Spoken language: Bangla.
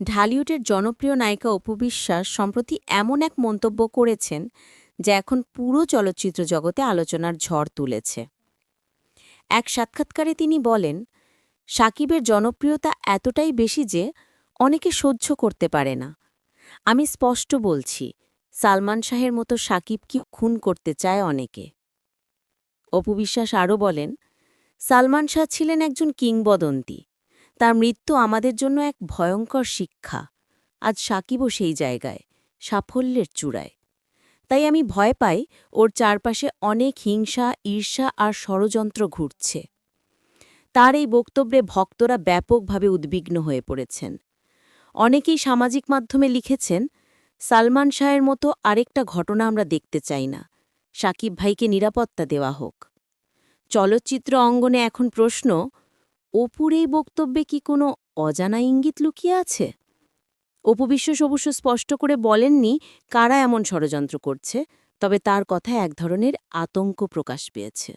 ঢালিউডের জনপ্রিয় নায়িকা অপু বিশ্বাস সম্প্রতি এমন এক মন্তব্য করেছেন যা এখন পুরো চলচ্চিত্র জগতে আলোচনার ঝড় তুলেছে। এক সাক্ষাৎকারে তিনি বলেন, সাকিবের জনপ্রিয়তা এতটাই বেশি যে অনেকে সহ্য করতে পারে না। আমি স্পষ্ট বলছি, সালমান শাহের মতো সাকিব কি খুন করতে চায় অনেকে? অপু বিশ্বাস আরও বলেন, সালমান শাহ ছিলেন একজন কিংবদন্তি। তার মৃত্যু আমাদের জন্য এক ভয়ঙ্কর শিক্ষা। আজ সাকিবও সেই জায়গায়, সাফল্যের চূড়ায়। তাই আমি ভয় পাই ওর চারপাশে অনেক হিংসা, ঈর্ষা আর ষড়যন্ত্র ঘুরছে। তার এই বক্তব্যে ভক্তরা ব্যাপকভাবে উদ্বিগ্ন হয়ে পড়েছেন। অনেকেই সামাজিক মাধ্যমে লিখেছেন, সালমান শাহের মতো আরেকটা ঘটনা আমরা দেখতে চাই না। সাকিব ভাইকে নিরাপত্তা দেওয়া হোক। চলচ্চিত্র অঙ্গনে এখন প্রশ্ন অপুর এই বক্তব্যে কি কোনো অজানা ইঙ্গিত লুকিয়ে আছে? অপু বিশ্বাস অবশ্য স্পষ্ট করে বলেননি কারা এমন ষড়যন্ত্র করছে, তবে তার কথা এক ধরনের আতঙ্ক প্রকাশ পেয়েছে।